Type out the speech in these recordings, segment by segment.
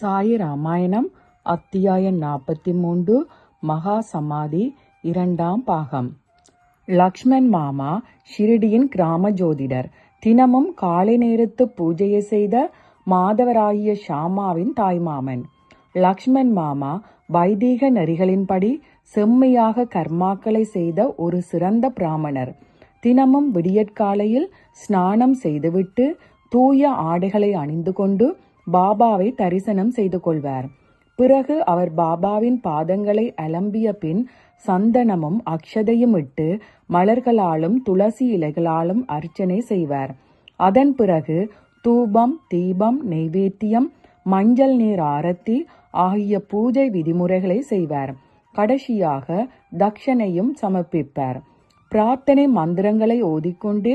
சாயி ராமாயணம் அத்தியாயம் நாற்பத்தி மூன்று மகா சமாதி இரண்டாம் பாகம். லக்ஷ்மண் மாமா ஷிரடியின் கிராம ஜோதிடர் தினமும் காலை நேரத்து பூஜையை செய்த மாதவராகிய ஷாமாவின் தாய்மாமன் லக்ஷ்மண் மாமா வைதீக நெறிகளின்படி செம்மையாக கர்மாக்களை செய்த ஒரு சிறந்த பிராமணர். தினமும் விடியற்காலையில் ஸ்நானம் செய்துவிட்டு தூய ஆடைகளை அணிந்து கொண்டு பாபாவை தரிசனம் செய்து கொள்வார். பிறகு அவர் பாபாவின் பாதங்களை அலம்பிய பின் சந்தனமும் அக்ஷதையும் இட்டு மலர்களாலும் துளசி இலைகளாலும் அர்ச்சனை செய்வார். அதன் பிறகு தூபம் தீபம் நெய்வேத்தியம் மஞ்சள் நீர் ஆரத்தி ஆகிய பூஜை விதிமுறைகளை செய்வார். கடைசியாக தக்ஷனையும் சமர்ப்பிப்பார். பிரார்த்தனை மந்திரங்களை ஓதிக்கொண்டு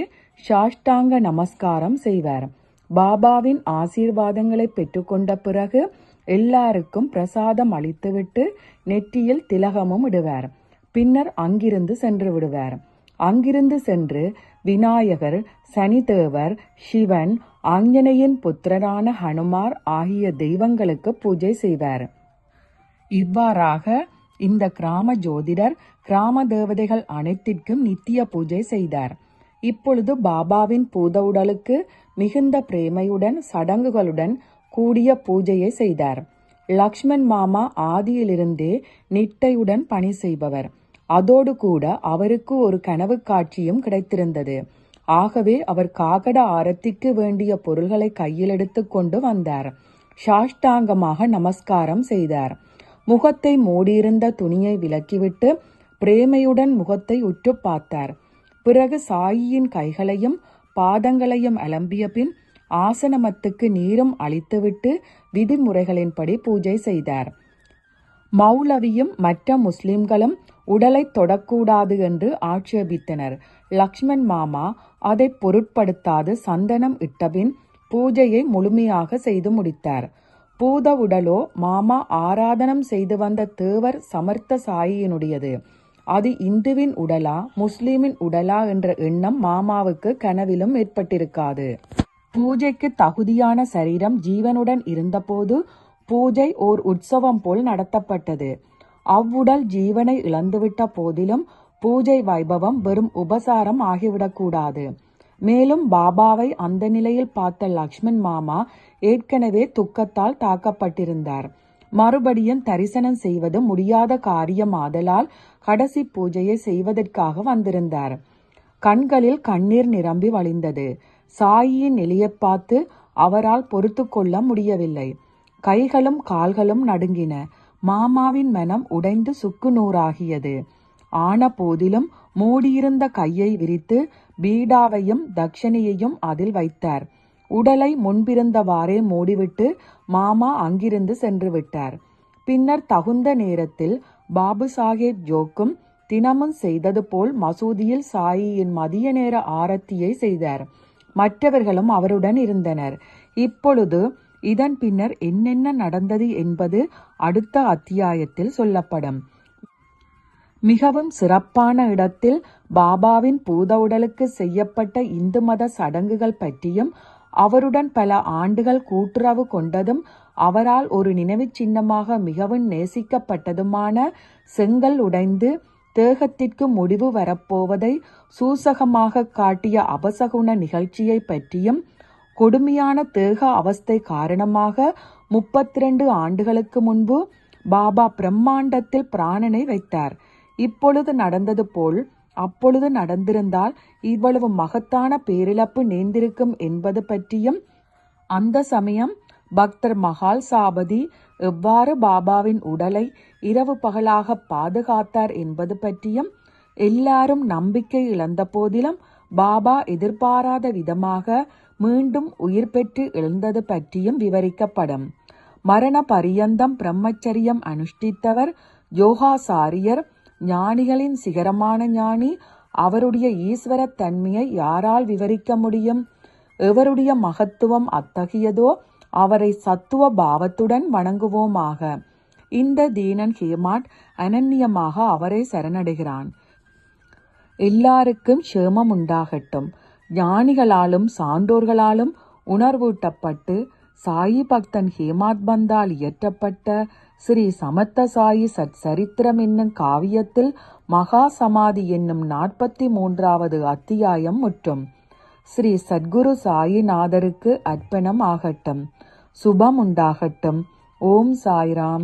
சாஷ்டாங்க நமஸ்காரம் செய்வார். பாபாவின் ஆசீர்வாதங்களை பெற்றுக்கொண்ட பிறகு எல்லாருக்கும் பிரசாதம் அளித்துவிட்டு நெற்றியில் திலகமும் இடுவார். பின்னர் அங்கிருந்து சென்று விடுவார். அங்கிருந்து சென்று விநாயகர் சனிதேவர் சிவன் ஆஞ்சநேயின் புத்திரரான ஹனுமார் ஆகிய தெய்வங்களுக்கு பூஜை செய்வார். இவ்வாறாக இந்த கிராம ஜோதிடர் கிராம தேவதைகள் அனைத்திற்கும் நித்திய பூஜை செய்தார். இப்பொழுது பாபாவின் பூத உடலுக்கு மிகுந்த பிரேமையுடன் சடங்குகளுடன் கூடிய பூஜையை செய்தார். லக்ஷ்மண் மாமா ஆதியிலிருந்தே நிட்டையுடன் பணி செய்பவர். அதோடு கூட அவருக்கு ஒரு கனவு காட்சியும் கிடைத்திருந்தது. ஆகவே அவர் காகட ஆரத்திக்கு வேண்டிய பொருள்களை கையில் எடுத்துக்கொண்டு வந்தார். சாஷ்டாங்கமாக நமஸ்காரம் செய்தார். முகத்தை மூடியிருந்த துணியை விலக்கிவிட்டு பிரேமையுடன் முகத்தை உற்று பார்த்தார். பிறகு சாயியின் கைகளையும் பாதங்களையும் அலம்பிய பின் ஆசனமத்துக்கு நீரும் அளித்துவிட்டு விதிமுறைகளின்படி பூஜை செய்தார். மௌலவியும் மற்ற முஸ்லிம்களும் உடலை தொடக்கூடாது என்று ஆட்சேபித்தனர். லக்ஷ்மண் மாமா அதை பொருட்படுத்தாது சந்தனம் இட்டபின் பூஜையை முழுமையாக செய்து முடித்தார். பூத உடலோ மாமா ஆராதனம் செய்து வந்த தேவர் சமர்த்த சாயியினுடையது. அது இந்துவின் உடலா முஸ்லிமின் உடலா என்ற எண்ணம் மாமாவுக்கு கனவிலும் ஏற்பட்டிருக்காது. பூஜைக்கு தகுதியான சரீரம் ஜீவனுடன் இருந்தபோது பூஜை ஓர் உற்சவம் போல் நடத்தப்பட்டது. அவ்வுடல் ஜீவனை இழந்துவிட்ட போதிலும் பூஜை வைபவம் வெறும் உபசாரம் ஆகிவிடக்கூடாது. மேலும் பாபாவை அந்த நிலையில் பார்த்த லக்ஷ்மண் மாமா ஏற்கனவே துக்கத்தால் தாக்கப்பட்டிருந்தார். மறுபடியும் தரிசனம் செய்வது முடியாத காரியம் ஆதலால் கடைசி பூஜையை செய்வதற்காக வந்திருந்தார். கண்களில் கண்ணீர் நிரம்பி வழிந்தது. சாயியின் நிலையை பார்த்து அவரால் பொறுத்து கொள்ள முடியவில்லை. கைகளும் கால்களும் நடுங்கின. மாமாவின் மனம் உடைந்து சுக்கு நூறாகியது. ஆன போதிலும் மூடியிருந்த கையை விரித்து பீடாவையும் தக்ஷணியையும் அதில் வைத்தார். உடலை முன்பிருந்தவாறே மூடிவிட்டு மாமா அங்கிருந்து சென்று விட்டார். பின்னர் தகுந்த நேரத்தில் பாபு சாஹேப் ஜோக்கும் தினமும் செய்தது போல் மசூதியில் சாயியின் மதிய நேர ஆரத்தியை செய்தார். மற்றவர்களும் அவருடன் இருந்தனர். இப்பொழுது இதன் பின்னர் என்னென்ன நடந்தது என்பது அடுத்த அத்தியாயத்தில் சொல்லப்படும். மிகவும் சிறப்பான இடத்தில் பாபாவின் பூத உடலுக்கு செய்யப்பட்ட இந்து மத சடங்குகள் பற்றியும் அவருடன் பல ஆண்டுகள் கூட்டுறவு கொண்டதும் அவரால் ஒரு நினைவுச் சின்னமாக மிகவும் நேசிக்கப்பட்டதுமான செங்கல் உடைந்து தேகத்திற்கு முடிவு வரப்போவதை சூசகமாக காட்டிய அபசகுண நிகழ்ச்சியை பற்றியும் கொடுமையான தேக அவஸ்தை காரணமாக முப்பத்தி ரெண்டு ஆண்டுகளுக்கு முன்பு பாபா பிரம்மாண்டத்தில் பிராணனை வைத்தார். இப்பொழுது நடந்தது போல் அப்பொழுது நடந்திருந்தால் இவ்வளவு மகத்தான பேரிழப்பு நேர்ந்திருக்கும் என்பது பற்றியும் அந்த சமயம் பக்தர் மகால் சாபதி எவ்வாறு பாபாவின் உடலை இரவு பகலாக பாதுகாத்தார் என்பது பற்றியும் எல்லாரும் நம்பிக்கை இழந்த போதிலும் பாபா எதிர்பாராத விதமாக மீண்டும் உயிர் பெற்று எழுந்தது பற்றியும் விவரிக்கப்படும். மரண பரியந்தம் பிரம்மச்சரியம் அனுஷ்டித்தவர் யோகாசாரியர் ஞானிகளின் சிகரமான ஞானி அவருடைய ஈஸ்வரத் தன்மையை யாரால் விவரிக்க முடியும்? எவருடைய மகத்துவம் அத்தகையதோ அவரை சத்துவ பாவத்துடன் வணங்குவோமாக? இந்த தீனன் ஹேமாட் அனன்யமாக அவரை சரணடைகிறான். எல்லாருக்கும் க்ஷேமம் உண்டாகட்டும். ஞானிகளாலும் சான்றோர்களாலும் உணர்வூட்டப்பட்டு சாயி பக்தன் ஹேமாத் பந்தால் இயற்றப்பட்ட ஸ்ரீ சமத்த சாயி சச்சரித்திரம் என்னும் காவியத்தில் மகா சமாதி என்னும் நாற்பத்தி மூன்றாவது அத்தியாயம் முற்றும். ஸ்ரீ சத்குரு சாயிநாதருக்கு அர்ப்பணம் ஆகட்டும். சுபம் உண்டாகட்டும். ஓம் சாய்ராம்.